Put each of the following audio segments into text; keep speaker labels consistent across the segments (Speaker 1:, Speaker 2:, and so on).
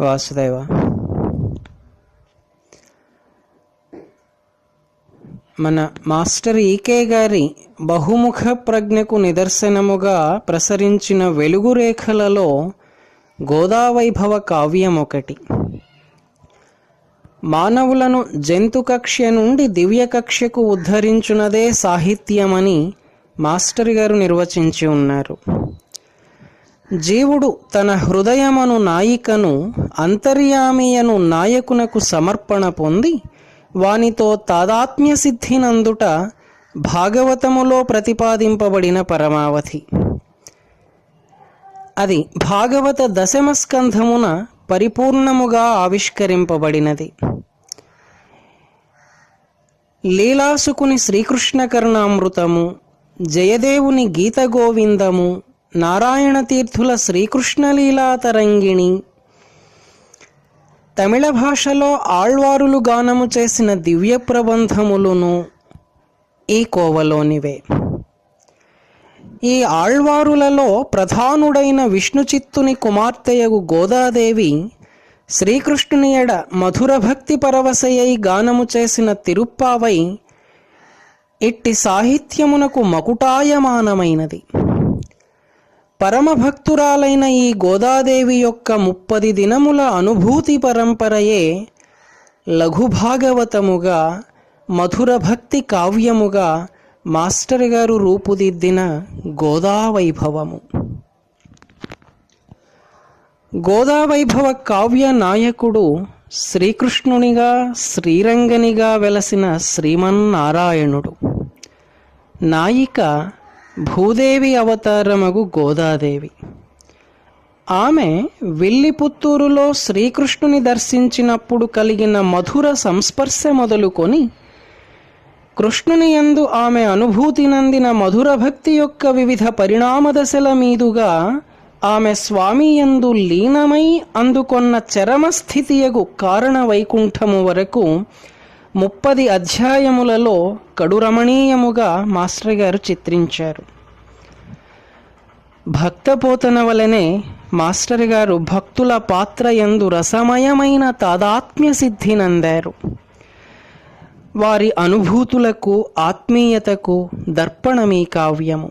Speaker 1: వాసుదేవ. మన మాస్టర్ ఈకే గారి బహుముఖ ప్రజ్ఞకు నిదర్శనముగా ప్రసరించిన వెలుగు రేఖలలో గోదావైభవ కావ్యం ఒకటి. మానవులను జంతు కక్ష్య నుండి దివ్య కక్ష్యకు ఉద్ధరించునదే సాహిత్యమని మాస్టర్ గారు నిర్వచించి ఉన్నారు. జీవుడు తన హృదయమను నాయికను అంతర్యామియను నాయకునకు సమర్పణ పొంది వానితో తాదాత్మ్య సిద్ధినందుట భాగవతములో ప్రతిపాదింపబడిన పరమావధి. అది భాగవత దశమస్కంధమున పరిపూర్ణముగా ఆవిష్కరింపబడినది. లీలాసుకుని శ్రీకృష్ణ కర్ణామృతము జయదేవుని గీత గోవిందము నారాయణ తీర్థుల శ్రీకృష్ణలీలా తరంగిణి. తమిళ భాషలో ఆళ్వారులు గానము చేసిన దివ్య ప్రబంధములును ఈ కోవలోనివే. ఈ ఆళ్వారులలో ప్రధానుడైన విష్ణుచిత్తుని కుమార్తెయగు గోదాదేవి శ్రీకృష్ణుని ఎడ మధుర భక్తి పరవశయై గానము చేసిన తిరుప్పావై ఇట్టి సాహిత్యమునకు మకుటాయమానమైనది. పరమభక్తురాలైన ఈ గోదాదేవి యొక్క ముప్పది దినముల అనుభూతి పరంపరయే లఘుభాగవతముగా మధుర భక్తి కావ్యముగా మాస్టర్ గారు రూపుదిద్దిన గోదావైభవము. గోదావైభవ కావ్య నాయకుడు శ్రీకృష్ణునిగా శ్రీరంగనిగా వెలసిన శ్రీమన్నారాయణుడు. నాయిక భూదేవి అవతారమగు గోదాదేవి. ఆమె విల్లిపుత్తూరులో శ్రీకృష్ణుని దర్శించినప్పుడు కలిగిన మధుర సంస్పర్శ మొదలుకొని కృష్ణుని యందు ఆమె అనుభూతి నందిన మధుర భక్తి యొక్క వివిధ పరిణామ దశల మీదుగా ఆమె స్వామి యందు లీనమై అందుకొన్న చరమస్థితియగు కారణ వైకుంఠము వరకు ముప్పది అధ్యాయములలో కడురమణీయముగా మాస్టర్ గారు చిత్రించారు. భక్తపోతన వలనే మాస్టర్ గారు భక్తుల పాత్ర యందు రసమయమైన తాదాత్మ్య సిద్ధినందారు వారి అనుభూతులకు ఆత్మీయతకు దర్పణమీ కావ్యము.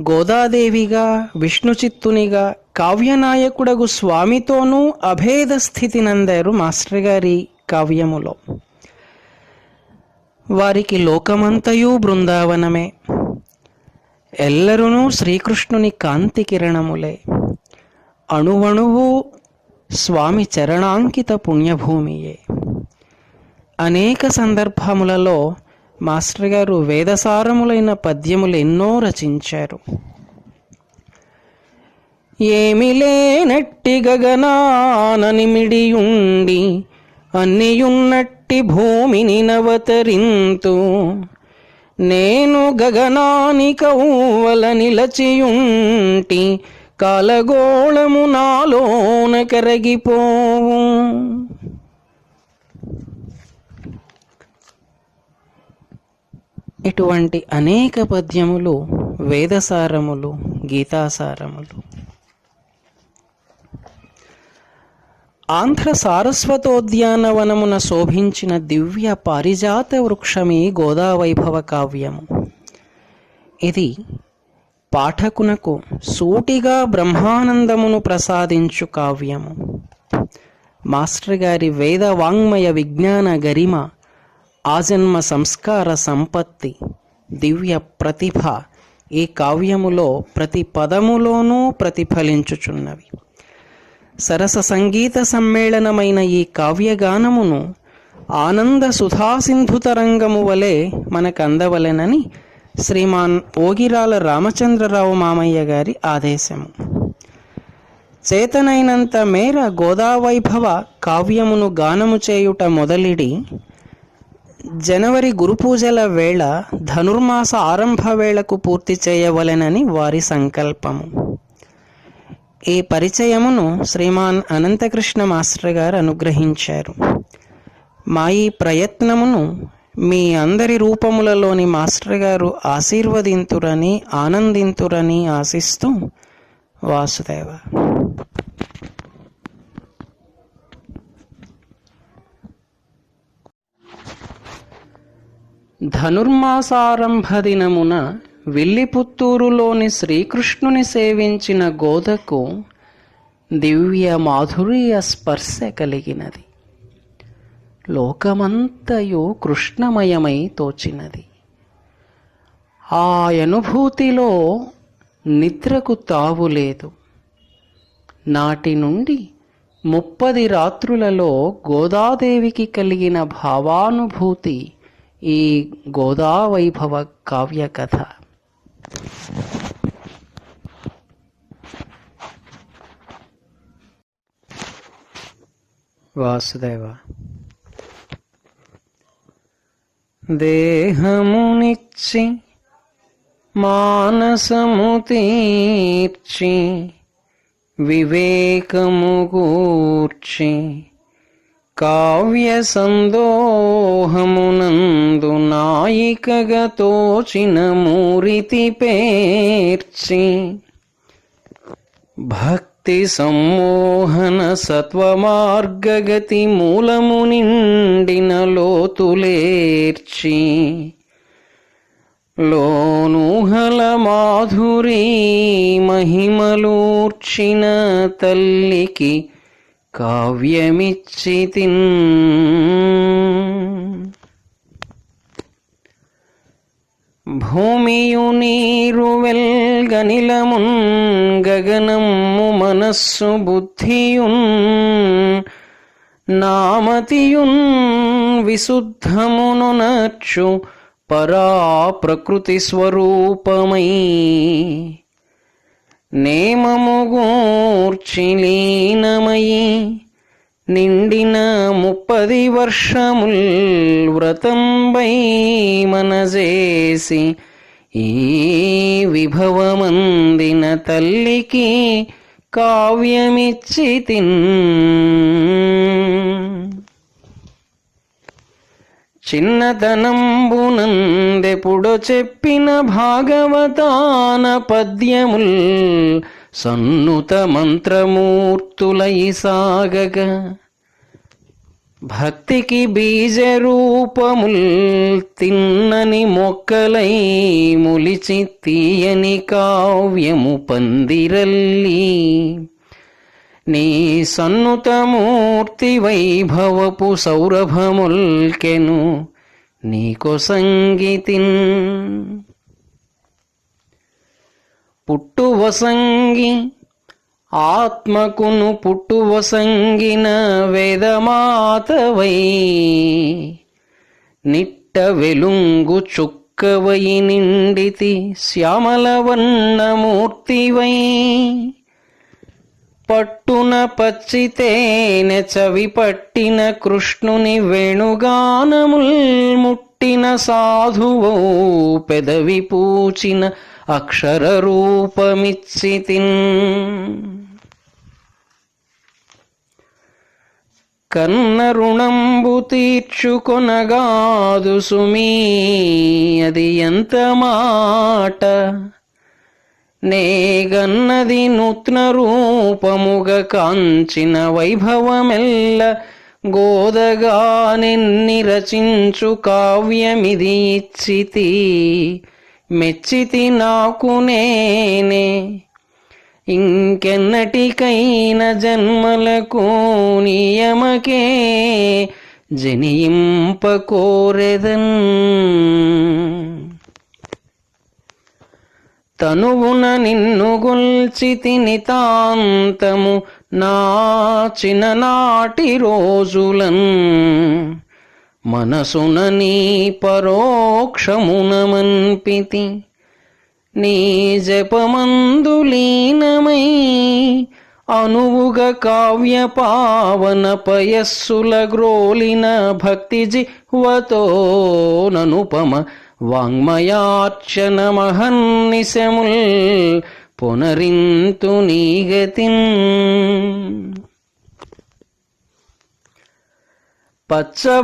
Speaker 1: గోదాదేవిగా విష్ణుచిత్తునిగా కావ్యనాయకుడగు స్వామితోనూ అభేద స్థితి నందారు మాస్టర్ గారి కావ్యములో. వారికి లోకమంతయు బృందావనమే. ఎల్లరునూ శ్రీకృష్ణుని కాంతి కిరణములే అణువణువు స్వామి చరణాంకిత పుణ్యభూమియే. అనేక సందర్భములలో మాస్టర్ గారు వేదసారములైన పద్యములు ఎన్నో రచించారు. ఏమి లేనట్టి గగనాననిమిడియుండి అన్నియున్నట్టు భూమిని నవతరింతు. నేను గగనానిక ఊవల నిలచియుంటి కాలగోళము నాలోన కరగిపోవు. ఇటువంటి అనేక పద్యములు వేదసారములు గీతాసారములు. ఆంధ్ర సారస్వతోద్యానవనమున శోభించిన దివ్య పారిజాత వృక్షమే గోదావైభవ కావ్యము. ఇది పాఠకునకు సూటిగా బ్రహ్మానందమును ప్రసాదించు కావ్యము. మాస్టర్ గారి వేద వాంగ్మయ విజ్ఞాన గరిమ ఆజన్మ సంస్కార సంపత్తి దివ్య ప్రతిభ ఈ కావ్యములో ప్రతి పదములోనూ ప్రతిఫలించుచున్నవి. సరస సంగీత సమ్మేళనమైన ఈ కావ్యగానమును ఆనంద సుధాసింధుతరంగము వలె మనకందవలెనని శ్రీమాన్ ఓగిరాల రామచంద్రరావు మామయ్య గారి ఆదేశము. చేతనైనంత మేర గోదావైభవ కావ్యమును గానము చేయుట మొదలిడి జనవరి గురుపూజల వేళ ధనుర్మాస ఆరంభ వేళకు పూర్తి చేయవలెనని వారి సంకల్పము. ఈ పరిచయమును శ్రీమాన్ అనంతకృష్ణ మాస్టర్ గారు అనుగ్రహించారు. మా ఈ ప్రయత్నమును మీ అందరి రూపములలోని మాస్టర్ గారు ఆశీర్వదింతురని ఆనందింతురని ఆశిస్తూ వాసుదేవ. ధనుర్మాసారంభ దినమున విల్లిపుత్తూరులోని శ్రీకృష్ణుని సేవించిన గోదకు దివ్య మాధుర్య స్పర్శ కలిగినది. లోకమంతయు కృష్ణమయమై తోచినది. ఆ అనుభూతిలో నిద్రకు తావులేదు నాటి నుండి ముప్పది రాత్రులలో గోదాదేవికి కలిగిన భావానుభూతి ఈ గోదావైభవ కావ్యకథ. वासुदेव देहमुनिच्छि मानसमुतीर्चि विवेकमुगूर्चि కావ్య సందోహమునందు నాయికగా తోచిన మూరితి పేర్చి భక్తి సమ్మోహన సత్వమార్గగతి మూలము నిండిన లోతులేర్చి లోనూహల మాధురీ మహిమలూర్చిన తల్లికి కావ్యమిచ్చితిన్. భూమియు నీరు వెల్గనిలమున్ గగనము మనస్సు బుద్ధియున్. నామతియున్ విశుద్ధమునొనర్చు పరా ప్రకృతి స్వరూపమై. నేమము నిండిన ముప్పది వర్షముల్ వ్రతంబై మనజేసి ఈ విభవమందిన తల్లికి కావ్యమిచ్చి తిన్ చెప్పిన భాగవతాన పద్యముల్ సన్నుత మంత్రమూర్తులై సాగగ. భక్తికి బీజరూపముల్ తిన్నని మొక్కలై ములిచి తీయని కావ్యము పందిరల్లి. నీ సన్నుతమూర్తి వైభవపు సౌరభముల్కెను నీకు సంగీతిన్. పుట్టువసంగి ఆత్మకును పుట్టువసంగిన వేదమాతవై నిట్ట వెలుంగు చుక్కవై నిండితి శ్యామలవన్నమూర్తివై. పట్టున పచ్చితేన చవి పట్టిన కృష్ణుని వేణుగానముల్ ముట్టిన సాధువో పెదవి పూచిన అక్షర రూపమిచ్చితిన్. కన్న రుణంబు తీర్చుకొనగాదు సుమీ అది ఎంత మాట? నేగన్నది నూత్న రూపముగ కాంచిన వైభవమెల్ల గోదగా నిన్ని రచించు కావ్యమిది ఇచ్చితి. మెచ్చితి నాకు నేనే. ఇంకెన్నటికైన జన్మలకు నియమకే జనింపకోరెదన్ తనువున నిన్ను గొల్చితి నితాంతము నా చిన్ననాటి రోజులన్. మనసున నీ పరోక్షమునమన్పితి నీ జపమందు లీనమై అనువుగ కావ్య పావన పయస్సుల గ్రోలిన భక్తి జిహ్వతో ననుపమ వాంగ్మయార్చనమహన్నిశముల్ పునరింతు నీగతిన్. పచ్చ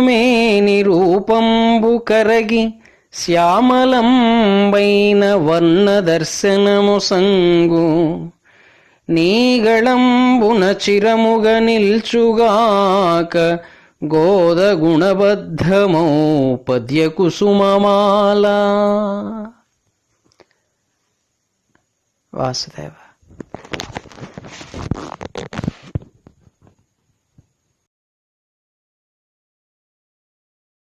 Speaker 1: మేని రూపంబు కరగి శ్యామలంబైన వర్ణదర్శనము సంగు. నీగళంబున చిరముగ నిల్చుగాక गोदगुणबद्धमौपद्यकुसुममाला। वासुदेव।